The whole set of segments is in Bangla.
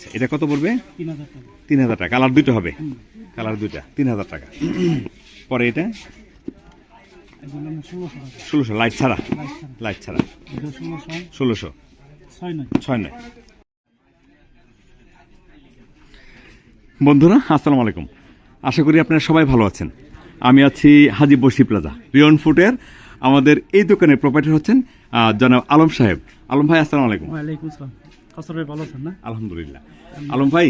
আচ্ছা এটা কত পড়বে? তিন হাজার টাকা। কালার দুটো হবে? কালার দুইটা। তিন হাজার টাকা। পরে এটা? ষোলোশো। লাইট ছাড়া? লাইট ছাড়া। ষোলোশো। ছয় নয়। বন্ধুরা, আসসালামু আলাইকুম। আশা করি আপনারা সবাই ভালো আছেন। আমি আছি হাজি বসি প্লাজা, রিয়ন ফুটের আমাদের এই দোকানের প্রোপাইটার হচ্ছেন জনাব আলম সাহেব। আলম ভাই, আসসালামু আলাইকুম। ভালো আছেন না? আলহামদুলিল্লাহ। আলম ভাই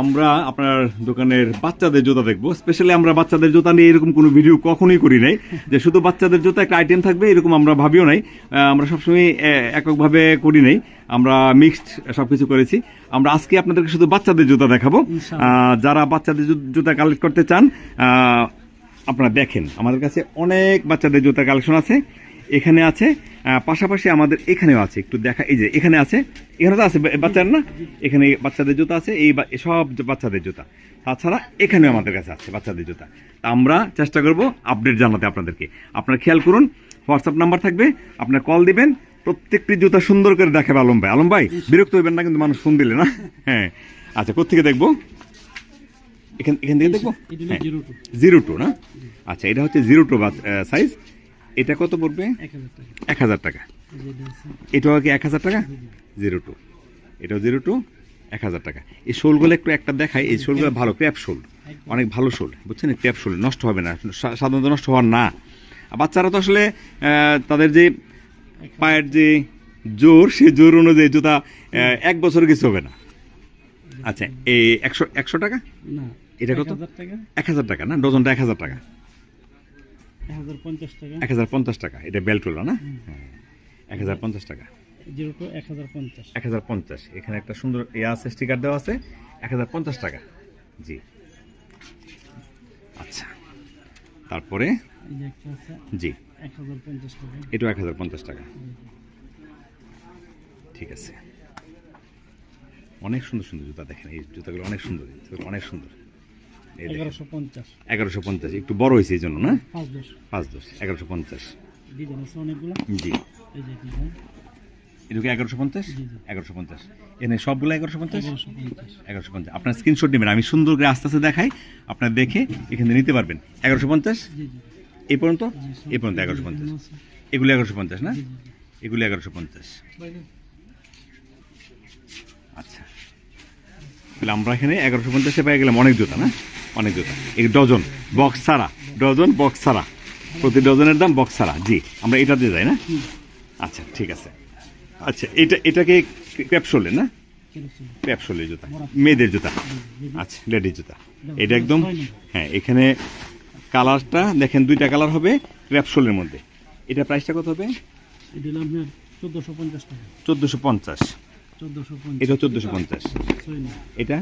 আমরা আপনার দোকানের বাচ্চাদের জুতা দেখব। স্পেশালি আমরা বাচ্চাদের জুতা নিয়ে এরকম কোনো ভিডিও কখনোই করি নাই। যে শুধু বাচ্চাদের জুতা একটা আইটেম থাকবে এরকম আমরা ভাবিও নাই। আমরা সবসময় এককভাবে করি নাই। আমরা মিক্সড সবকিছু করেছি। আমরা আজকে আপনাদেরকে শুধু বাচ্চাদের জুতা দেখাবো। যারা বাচ্চাদের জুতা কালেক্ট করতে চান আপনারা দেখেন। আমাদের কাছে অনেক বাচ্চাদের জুতা কালেকশন আছে। এখানে আছে পাশাপাশি আমাদের এখানেও আছে একটু দেখা এই যে এখানে আছে এখানে তো আছে বাচ্চার না? এখানে বাচ্চাদের জুতা আছে এই সব বাচ্চাদের জুতা। তাছাড়া এখানেও আমাদের কাছে আছে বাচ্চাদের জুতা। তা আমরা চেষ্টা করব আপডেট জানাতে আপনাদেরকে। আপনারা খেয়াল করুন হোয়াটসঅ্যাপ নাম্বার থাকবে আপনার কল দিবেন প্রত্যেকটি জুতা সুন্দর করে দেখাবে আলম ভাই। আলম ভাই বিরক্ত হইবেন না কিন্তু মানুষ ফোন দিলে না? হ্যাঁ। আচ্ছা কোথেকে দেখব? এখান এখান থেকে দেখব? হ্যাঁ। জিরো টু জিরো টু না? আচ্ছা এটা হচ্ছে জিরো টু সাইজ এটা কত পড়বে? এক হাজার টাকা। এটাও কি এক হাজার টাকা? Zero two. এটাও জিরো টু এক হাজার টাকা। এই শোলগুলো একটু একটা দেখাই। এই শোলগুলো ভালো ক্র্যাপ শোল। অনেক ভালো শোল বুঝছেন? ক্র্যাপ শোল নষ্ট হবে না। সা- সাধারণত নষ্ট হওয়ার না। বাচ্চারা তো আসলে তাদের যে পায়ের যে জোর সেই জোর অনুযায়ী জুতা এক বছর কিছু হবে না। আচ্ছা এই একশো একশো টাকা? না। এটা কত? এক হাজার টাকা না? ডজনটা এক হাজার টাকা। এক হাজার পঞ্চাশ টাকা। এটা বেলটোলা না? হ্যাঁ এক হাজার পঞ্চাশ টাকা। জিরো টু এক হাজার পঞ্চাশ। এক হাজার পঞ্চাশ এখানে একটা সুন্দর আছে স্টিকার দেওয়া আছে এক হাজার পঞ্চাশ টাকা। জি। আচ্ছা তারপরে? জি। এটাও এক হাজার পঞ্চাশ টাকা। ঠিক আছে। অনেক সুন্দর সুন্দর জুতা দেখেন এই জুতাগুলো অনেক সুন্দর অনেক সুন্দর। এগারোশো পঞ্চাশ। এগারোশো পঞ্চাশ একটু বড় হয়েছে এই জন্য না? পাঁচ দশ। এগারোশো পঞ্চাশ। জি। এই যে ডিজাইন। এটা কি এগারোশো পঞ্চাশ। এগারোশো পঞ্চাশ। এখানে সবগুলো এগারোশো পঞ্চাশ? এগারোশো পঞ্চাশ। আপনার স্ক্রিনশট নেবেন আমি সুন্দর করে আস্তে আস্তে দেখাই আপনার দেখে এখানে নিতে পারবেন। এগারোশো পঞ্চাশ? জি পর্যন্ত? এ পর্যন্ত এগারোশো পঞ্চাশ। এগুলো এগারোশো পঞ্চাশ না? এগুলো এগারোশো পঞ্চাশ। আচ্ছা। তাহলে আমরা এখানে এগারোশো পঞ্চাশে পেয়ে গেলাম অনেক জুতা না? অনেক জুতা এই ডজন বক্স ছাড়া। ডজন বক্স ছাড়া। প্রতি ডজনের দাম বক্স ছাড়া। জি আমরা এটা দিয়ে যাই না? আচ্ছা ঠিক আছে। আচ্ছা এটা এটাকে ক্যাপসুলের না। ক্যাপসুলের জুতা। মেয়েদের জুতা। আচ্ছা লেডিস জুতা। এটা একদম হ্যাঁ এখানে কালারটা দেখেন দুইটা কালার হবে ক্র্যাপসোলের মধ্যে। এটা প্রাইসটা কত হবে? চোদ্দোশো পঞ্চাশ টাকা। চোদ্দোশো পঞ্চাশ। এটা চোদ্দোশো পঞ্চাশ। এটা?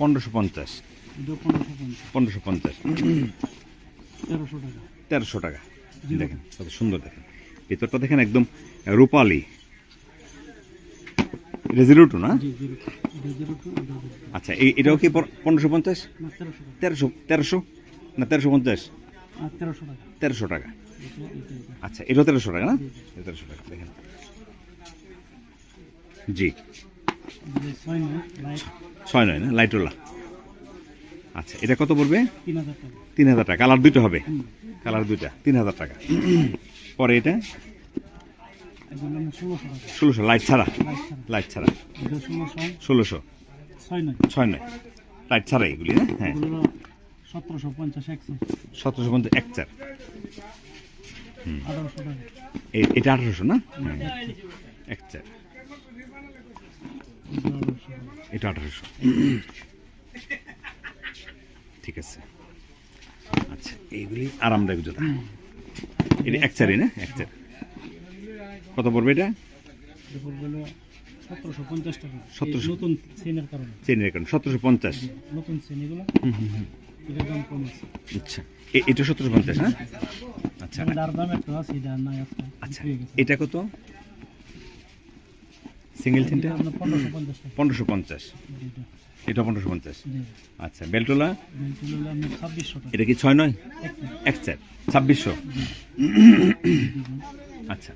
পনেরোশো পঞ্চাশ পনেরোশো পঞ্চাশ। তেরোশো টাকা। দেখেন কত সুন্দর দেখেন। ভেতরটা দেখেন একদম রূপালি। এটা না। আচ্ছা এটাও কি পনেরোশো পঞ্চাশ? তেরোশো তেরোশো না তেরোশো পঞ্চাশ। তেরোশো টাকা। আচ্ছা এটাও তেরোশো টাকা না? তেরোশো টাকা দেখেন। জি। ছয় নয় না? লাইটোলা আচ্ছা এটা কত পড়বে? তিন হাজার টাকা। কালার দুইটা হবে? কালার দুইটা, তিন হাজার টাকা। পরে এটা? ষোলোশো, লাইট ছাড়া? লাইট ছাড়া। ষোলোশো। ছয় নয়। লাইট ছাড়া এগুলি, না? হ্যাঁ। সতেরোশো পঞ্চাশ একশো সতেরোশো পঞ্চাশ এক চার এটা আঠারোশো, না? হ্যাঁ। এক চার এগুলো আঠারোশো টাকা এটা আঠারোশো। ঠিক আছে। আচ্ছা এইগুলি আরামদায়ক জুতা। এটা এক চারই না? এক চার। কত পড়বে এটা? সতেরোশো পঞ্চাশ টাকা। 1700 নতুন চেনের কারণে। চেনের কারণ সতেরোশো পঞ্চাশ। নতুন চেন এগুলো। আচ্ছা এটা সতেরোশো পঞ্চাশ না আচ্ছা। আজকে। আচ্ছা হয়ে গেছে। এটা কত? সিঙ্গেল এটা পনেরোশো পঞ্চাশ এটা পনেরোশো পঞ্চাশ? আচ্ছা বেলটোলা এটা কি ছয় নয়? এক চার। ছাব্বিশশো? আচ্ছা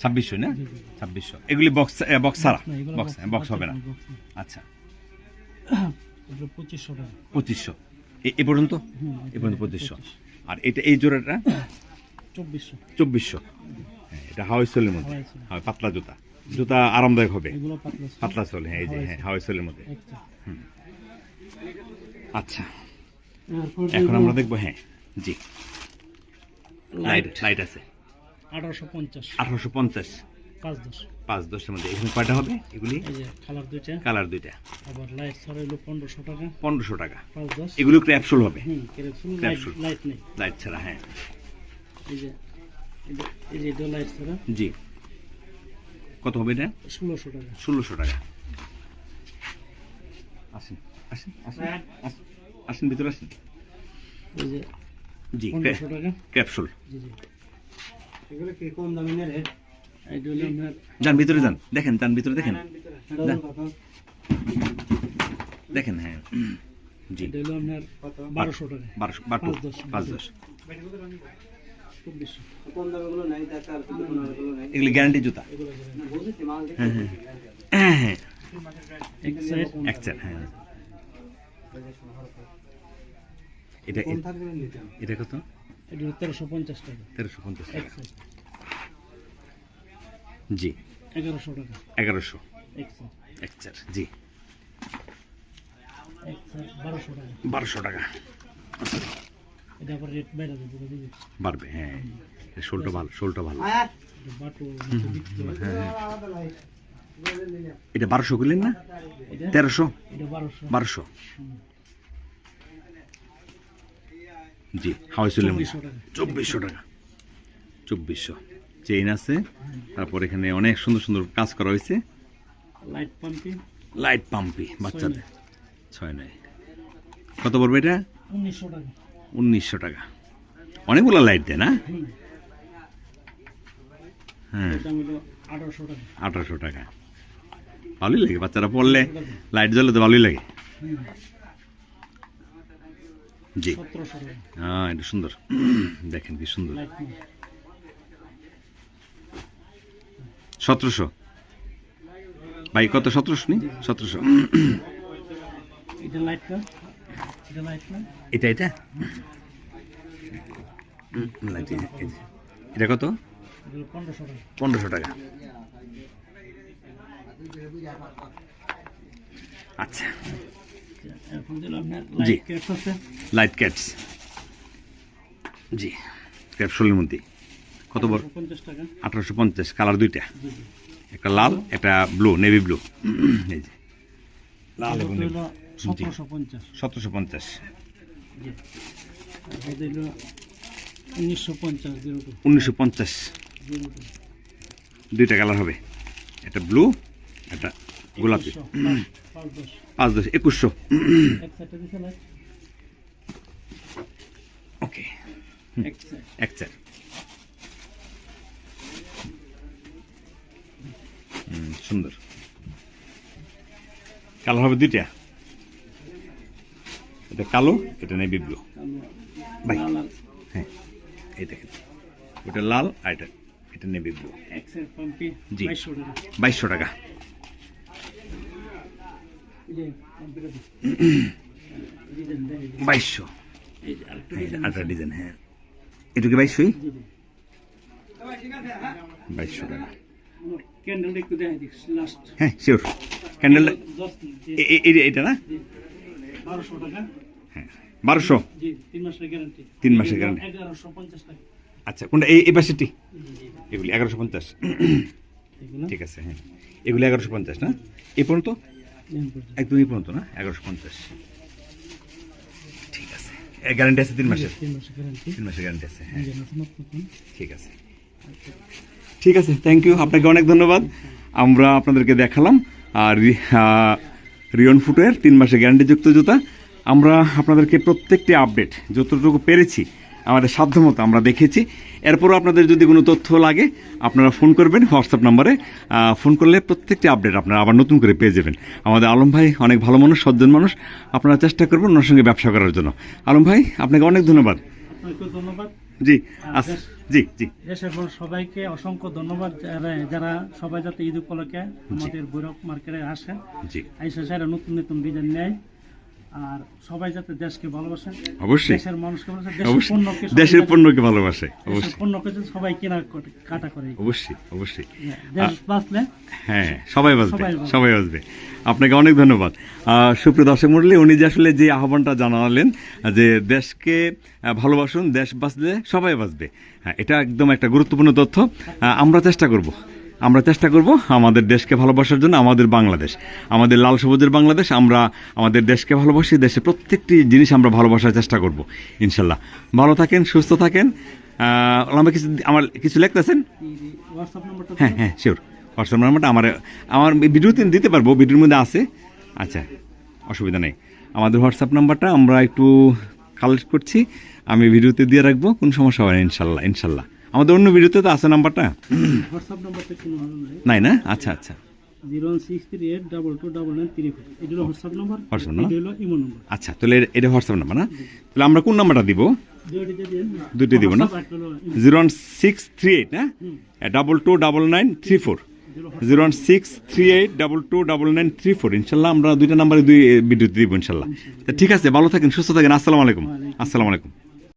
ছাব্বিশশো না। ছাব্বিশশো। এগুলি বক্স বক্স ছাড়া? বক্স বক্স হবে না। আচ্ছা। পঁচিশশো পঁচিশশো। এ- পর্যন্ত? এ পর্যন্ত পঁচিশশো। আর এটা এই জোড়াটা? চব্বিশশো। চব্বিশশো। হ্যাঁ, এটা হাওয়াই সোলের মধ্যে। হাওয়াই পাতলা জুতা। জুতা আরামদায়ক হবে। পাতলা সোল। হ্যাঁ এই যে হ্যাঁ হাওয়াই সোলের মধ্যে। আচ্ছা। এখন আমরা দেখব হ্যাঁ জি। লাইট লাইট আছে। আঠারোশো পঞ্চাশ। আঠারোশো পঞ্চাশ। পাঁচ দশ। পাঁচ দশের মধ্যে। এখানে কয়টা হবে এগুলি? কালার দুইটা। কালার দুইটা। আবার লাইট ছাড়া হলো পনেরোশো টাকা। পনেরোশো টাকা। পাঁচ দশ। এগুলো ক্র্যাপসুল হবে। লাইট নেই। লাইট ছাড়া হ্যাঁ। এই যে এই লাইট ছাড়া। জি। কত হবে এটা? ষোলোশো টাকা। ষোলোশো টাকা। আসেন আসেন আসেন আসেন, আসেন ভিতরে আসেন। জি ক্যাপসুল। যান ভিতরে যান। দেখেন যান ভিতরে দেখেন। দেখেন হ্যাঁ। জি। বারোশো টাকা। বারোশো বারো পাঁচ দশ। এগুলি গ্যারান্টি জুতা? হ্যাঁ হ্যাঁ। হ্যাঁ এক সাইড এক চার হ্যাঁ। এটা এটা কত? এটা তেরোশো পঞ্চাশ টাকা। তেরোশো পঞ্চাশ টাকা। জি। এগারোশো টাকা। এগারোশো। এক এক চার জি। বারোশো টাকা। বারোশো টাকা। এটা আবার রেট বাইরে দেবো বাড়বে হ্যাঁ। শোলটা ভালো শোলটা ভালো। বাটো এটা বারোশো করলেন না? তেরোশো? বারোশো। জি হাওয়াই টাকা। চব্বিশশো টাকা। চব্বিশশো। চেইন আছে। তারপর এখানে অনেক সুন্দর সুন্দর কাজ করা হয়েছে। লাইট পাম্পি লাইট পাম্পি বাচ্চাদের। ছয় নয়। কত পড়বে এটা? উনিশশো টাকা। উনিশশো টাকা। অনেকগুলো লাইট দেয় না হ্যাঁ। আঠারোশো টাকা। ভালোই লাগে, বাচ্চারা পড়লে লাইট জ্বলে তো ভালোই লাগে। জি। হ্যাঁ এটা সুন্দর। দেখেন কি সুন্দর। সতেরোশো। ভাই, কত সতেরোশো নি? সতেরোশো। এটা এটা? এটা কত? পনেরোশো টাকা। আচ্ছা। জি। লাইট ক্যাটস জি, ক্যাপসুলের মধ্যে। কত বড়? আঠারোশো পঞ্চাশ, কালার দুইটা। একটা লাল, একটা ব্লু, নেভি ব্লু। এই যে। লাল সতেরোশো পঞ্চাশ। উনিশশো পঞ্চাশ দুইটা কালার হবে। একটা ব্লু একটা গোলাপি। পাঁচ দশ। একুশশো। ওকে। এক চার সুন্দর। কালার হবে দুইটা? এটা কালো এটা নেই ব্লু। ভাই। হ্যাঁ এই দেখেন ওটা লাল আর এটা এটা নেভি ব্লু। এক সাইড পাম্পি জি। বাইশশো টাকা। বাইশশো। ডিজাইন হ্যাঁ ডিজাইন আটটা ডিজাইন হ্যাঁ। এটা কি বাইশশোই? বাইশশো টাকা। হ্যাঁ শিওর ক্যান্ডেল দশ জি এটা না? বারোশো টাকা। বারোশো? তিন মাসের গ্যারান্টি আচ্ছা কোনটা? এই পাশেরটি? এগুলি এগারোশো পঞ্চাশ। ঠিক আছে হ্যাঁ। এগুলি এগারোশো পঞ্চাশ না? এই পর্যন্ত। একদম এই পর্যন্ত না? এগারোশো পঞ্চাশ। ঠিক আছে। গ্যারান্টি আছে তিন মাসের? তিন মাসের গ্যারান্টি আছে হ্যাঁ। ঠিক আছে। ঠিক আছে থ্যাংক ইউ আপনাকে অনেক ধন্যবাদ। আমরা আপনাদেরকে দেখালাম। আর রিয়ন ফুটের তিন মাসের গ্যারান্টিযুক্ত জুতা। আমরা আপনাদেরকে প্রত্যেকটি আপডেট যতটুকু পেরেছি আমাদের সাধ্যমতো আমরা দেখেছি। এরপরও আপনাদের যদি কোনো তথ্য লাগে আপনারা ফোন করবেন হোয়াটসঅ্যাপ নাম্বারে ফোন করলে প্রত্যেকটি আপডেট আপনারা আবার নতুন করে পেয়ে যাবেন। আমাদের আলম ভাই অনেক ভালো মানুষ সজ্জন মানুষ। আপনারা চেষ্টা করবেন ওনার সঙ্গে ব্যবসা করার জন্য। আলম ভাই আপনাকে অনেক ধন্যবাদ। ধন্যবাদ। জি জি জি। দেশের সবাইকে অসংখ্য ধন্যবাদ। যারা- যারা সবাই যাতে ঈদ উপলক্ষে আমাদের বৈরব মার্কেটে আসেন জি। আইসা নতুন নতুন ডিজাইন নেয়। আর সবাই যাতে দেশকে ভালোবাসে অবশ্যই। দেশের মানুষকে ভালোবাসে দেশের পণ্যকে ভালোবাসে অবশ্যই। পণ্যকে সবাই কেনা কাটা করে। অবশ্যই অবশ্যই। দেশ বাঁচলে হ্যাঁ সবাই বাজবে সবাই বাজবে আপনাকে অনেক ধন্যবাদ। সুপ্রিয় দর্শক মন্ডলী উনি যে আসলে যে আহ্বানটা জানালেন যে দেশকে ভালোবাসুন দেশ বাঁচলে সবাই বাঁচবে। হ্যাঁ এটা একদম একটা গুরুত্বপূর্ণ তথ্য। আমরা চেষ্টা করব। আমরা চেষ্টা করব আমাদের দেশকে ভালোবাসার জন্য আমাদের বাংলাদেশ আমাদের লাল সবুজের বাংলাদেশ আমরা আমাদের দেশকে ভালোবাসি দেশের প্রত্যেকটি জিনিস আমরা ভালোবাসার চেষ্টা করব ইনশাল্লাহ। ভালো থাকেন সুস্থ থাকেন। আমার কিছু আমার কিছু লিখতেছেন? হ্যাঁ হ্যাঁ শিওর হোয়াটসঅ্যাপ নাম্বারটা আমার আমার ভিডিওতে দিতে পারব ভিডিওর মধ্যে আছে। আচ্ছা অসুবিধা নেই। আমাদের হোয়াটসঅ্যাপ নাম্বারটা আমরা একটু কালেক্ট করছি আমি ভিডিওতে দিয়ে রাখব কোনো সমস্যা হবে না ইনশাল্লাহ ইনশাল্লাহ। আমাদের অন্য ভিডিওতে তো আছে নাম্বারটা। হোয়াটসঅ্যাপ নাম্বারটা কোনো নাই নাই না? আচ্ছা আচ্ছা। আচ্ছা তাহলে এটা হোয়াটসঅ্যাপ নাম্বার না? তাহলে আমরা কোন নাম্বারটা দিব? দুইটি দিব না? Zero one six three eight না? Double two double nine three four zero one six three eight double two double nine three four ইনশাল্লাহ আমরা দুইটা নাম্বারে দুই ভিডিওতে দিব ইনশাল্লাহ। তা ঠিক আছে ভালো থাকেন সুস্থ থাকেন। আসসালামু আলাইকুম। আসসালামু আলাইকুম।